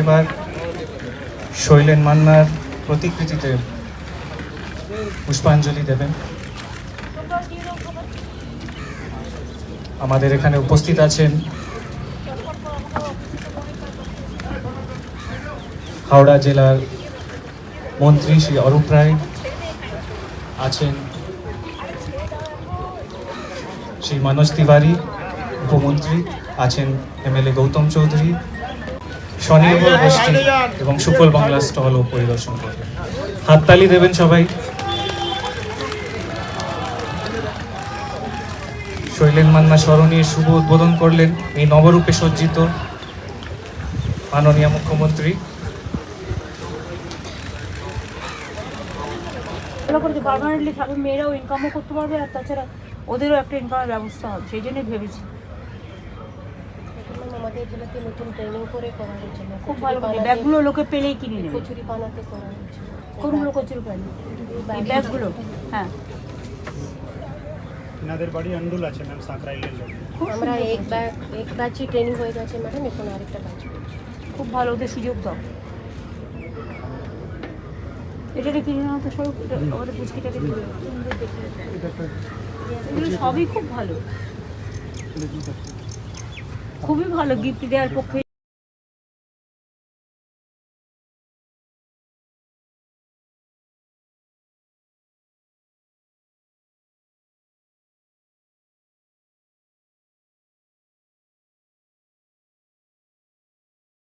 একবার শৈলেন মান্নার প্রতিকৃতিতে পুষ্পাঞ্জলি দেবেন। আমাদের এখানে উপস্থিত আছেন হাওড়া জেলার মন্ত্রী শ্রী অরূপ রায়, আছেন শ্রী মনোজ তিওয়ারি, উপমন্ত্রী, আছেন এমএলএ গৌতম চৌধুরী স্বনির্ভর গোষ্ঠী এবং সুফল বাংলা স্টলও পরিদর্শন করবেন হাততালি দেবেন সবাই। শৈলেন মান্না স্মরণীয় শুভ উদ্বোধন করলেন এই নবরূপে সজ্জিত মাননীয় মুখ্যমন্ত্রী। থাকবে মেয়েরাও ইনকামও করতে পারবে আর তাছাড়া ওদেরও একটা ইনকামের ব্যবস্থা হবে সেই জন্যই ভেবেছি। নতুন ট্রেনিং করে ম্যাম। খুব ভালো ব্যাগগুলো লোকে পেলেই কিনে নেবে। কচুরি বানাতে করা হয়েছে কোনগুলো কচুর এই ব্যাগগুলো হ্যাঁ। এনাদের বাড়ি আন্ডুল আছে ম্যাম সাঁকরাইলের আমরা এক ব্যাচ এক ব্যাচই ট্রেনিং হয়ে গেছে ম্যাডাম এখন আরেকটা ব্যাচ খুব ভালো ওদের সুযোগ দাও। এটা কিনে নেওয়া তো সব আমাদের পুচকিটাকে দিলে সুন্দর দেখতে এগুলো সবই খুব ভালো। খুবই ভালো গিফট দেওয়ার পক্ষে।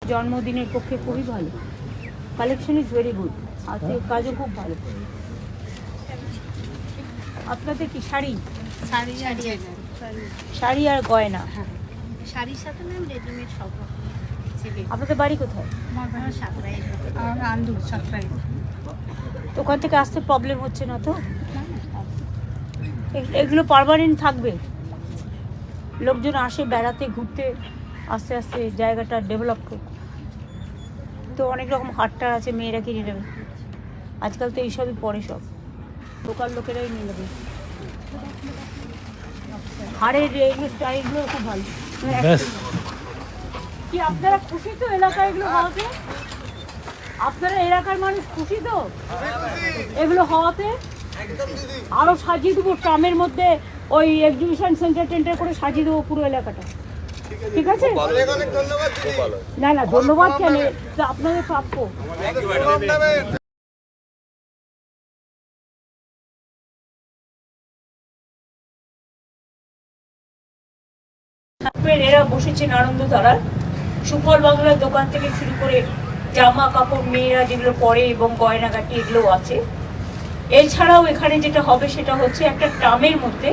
জন্মদিনের পক্ষে খুবই ভালো। কালেকশন ইজ ভেরি গুড হাতে কাজও খুব ভালো। আপনাদের কি শাড়ি? শাড়ি শাড়ি শাড়ি আর গয়না। শাড়ির সাথে ম্যাম রেডিমেড সব রকম আপনাদের বাড়ি কোথায়? আমার সাতরাই আমার আন্দুল সাতরাই। তো ওখান থেকে আসতে প্রবলেম হচ্ছে না তো? এগুলো পারমানেন্ট থাকবে। লোকজন আসে বেড়াতে ঘুরতে আস্তে আস্তে জায়গাটা ডেভেলপ হোক তো অনেক রকম হাটটার আছে মেয়েরা কিনে নেবে। আজকাল তো এইসবই পরে সব। লোকাল লোকেরাই নিয়ে নেবে। হাড়ের স্টাইলগুলো খুব ভালো। কি আপনারা খুশি তো এলাকায় এগুলো হওয়াতে? আপনারা এলাকার মানুষ খুশি তো? এগুলো হওয়াতে? আরও সাজিয়ে দেবো ট্রামের মধ্যে ওই এক্সিবিশন সেন্টার টেন্টার করে সাজিয়ে দেবো পুরো এলাকাটা। ঠিক আছে? না না ধন্যবাদ কেন? আপনাদের প্রাপ্য। এরা বসেছেন আনন্দ ধারার সুফল বাংলার দোকান থেকে শুরু করে জামা কাপড়, মেয়েরা যেগুলো পরে এবং গয়নাগাটি এগুলো আছে। এছাড়াও এখানে যেটা হবে সেটা হচ্ছে একটা ট্রামের মধ্যে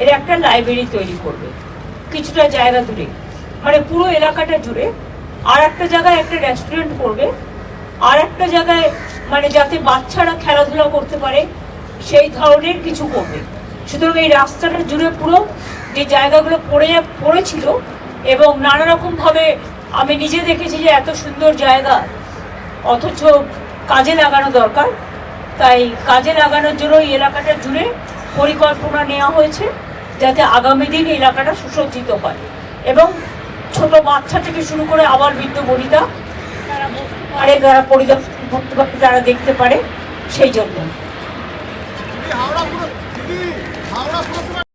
এরা একটা লাইব্রেরি তৈরি করবে, কিছুটা জায়গা দূরে। মানে পুরো এলাকাটা জুড়ে আর একটা জায়গায় একটা রেস্টুরেন্ট করবে, আর একটা জায়গায় মানে যাতে বাচ্চারা খেলাধুলা করতে পারে, সেই ধরনের কিছু করবে। সুতরাং এই রাস্তাটা জুড়ে পুরো যে জায়গাগুলো পড়ে পড়েছিল এবং নানা রকমভাবে আমি নিজে দেখেছি যে এত সুন্দর জায়গা, অথচ কাজে লাগানো দরকার। তাই কাজে লাগানোর জন্য এই এলাকাটা জুড়ে পরিকল্পনা নেওয়া হয়েছে যাতে আগামী দিন এলাকাটা সুসজ্জিত হয় এবং ছোট বাচ্চা থেকে শুরু করে আবার বৃদ্ধ বনিতা তারা পারে যারা পরিদর্শন করতে পারে যারা দেখতে পারে সেই জন্য। Avrat